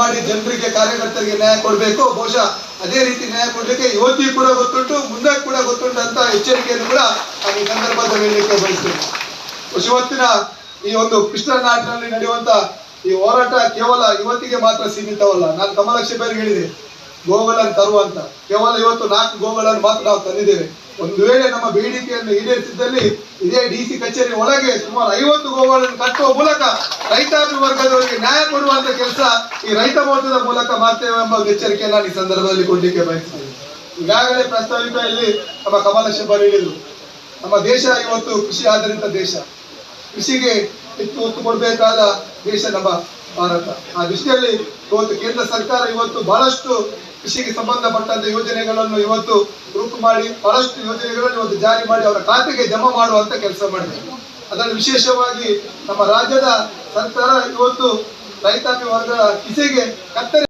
ಮಾಡಿ ಜನರಿಗೆ, ಕಾರ್ಯಕರ್ತರಿಗೆ ನ್ಯಾಯ ಕೊಡಬೇಕು. ಬಹುಶಃ ಅದೇ ರೀತಿ ನ್ಯಾಯ ಕೊಡ್ಲಿಕ್ಕೆ ಯುವತಿ ಕೂಡ ಗೊತ್ತುಂಟು, ಮುಂದೆ ಕೂಡ ಗೊತ್ತುಂಟು ಅಂತ ಎಚ್ಚರಿಕೆಯನ್ನು ಕೂಡ ನಾನು ಈ ಸಂದರ್ಭದಲ್ಲಿ ಹೇಳಲಿಕ್ಕೆ ಬಯಸ್ತೇನೆ ಇವತ್ತಿನ ಈ ಒಂದು ಕೃಷ್ಣ ನಾಡಿನಲ್ಲಿ ನಡೆಯುವಂತ ಈ ಹೋರಾಟ ಕೇವಲ ಇವತ್ತಿಗೆ ಮಾತ್ರ ಸೀಮಿತವಲ್ಲ. ನಾನು ಕಮಲಾಕ್ಷಿ ಬೇರೆ ಹೇಳಿದೆ ಗೋಗಳನ್ನು ತರುವಂತ. ಕೇವಲ ಇವತ್ತು ನಾಲ್ಕು ಗೋಗಳನ್ನು ಮಾತ್ರ ನಾವು ತಂದಿದ್ದೇವೆ. ಒಂದು ವೇಳೆ ನಮ್ಮ ಬೇಡಿಕೆಯನ್ನು ಈಡೇರಿಸಿದ್ದಲ್ಲಿ ಇದೇ ಡಿಸಿ ಕಚೇರಿ ಒಳಗೆ ಸುಮಾರು ಐವತ್ತು ಗೋಗಳನ್ನು ಕಟ್ಟುವ ಮೂಲಕ ರೈತಾಪಿ ವರ್ಗದವರಿಗೆ ನ್ಯಾಯ ಕೊಡುವಂತ ಕೆಲಸ ಈ ರೈತ ಮೋರ್ಚಾದ ಮೂಲಕ ಮಾಡ್ತೇವೆ ಎಂಬ ಎಚ್ಚರಿಕೆಯನ್ನು ನಾನು ಈ ಸಂದರ್ಭದಲ್ಲಿ ಕೊಡ್ಲಿಕ್ಕೆ ಬಯಸ್ತೇನೆ. ಈಗಾಗಲೇ ಪ್ರಸ್ತಾವಿತ ಇಲ್ಲಿ ನಮ್ಮ ಕಮಲ ಶೆಬ್ಬರ್ ಹೇಳಿದ್ರು, ನಮ್ಮ ದೇಶ ಇವತ್ತು ಕೃಷಿ ಆಧಾರಿತ ದೇಶ. ಕೃಷಿಗೆ ಹೆಚ್ಚು ಒತ್ತು ಕೊಡಬೇಕಾದ ದೇಶ ನಮ್ಮ ಭಾರತ. ಆ ದೃಷ್ಟಿಯಲ್ಲಿ ಇವತ್ತು ಕೇಂದ್ರ ಸರ್ಕಾರ ಇವತ್ತು ಬಹಳಷ್ಟು ಕೃಷಿಗೆ ಸಂಬಂಧಪಟ್ಟಂತ ಯೋಜನೆಗಳನ್ನು ಇವತ್ತು ರೂಪ ಮಾಡಿ, ಬಹಳಷ್ಟು ಯೋಜನೆಗಳನ್ನು ಇವತ್ತು ಜಾರಿ ಮಾಡಿ ಅವರ ಖಾತೆಗೆ ಜಮಾ ಮಾಡುವಂತ ಕೆಲಸ ಮಾಡಿದೆ. ಅದರಲ್ಲಿ ವಿಶೇಷವಾಗಿ ನಮ್ಮ ರಾಜ್ಯದ ಸರ್ಕಾರ ಇವತ್ತು ರೈತಾಪಿ ವರ್ಗದ ಕಿಸೆಗೆ ಕತ್ತರಿ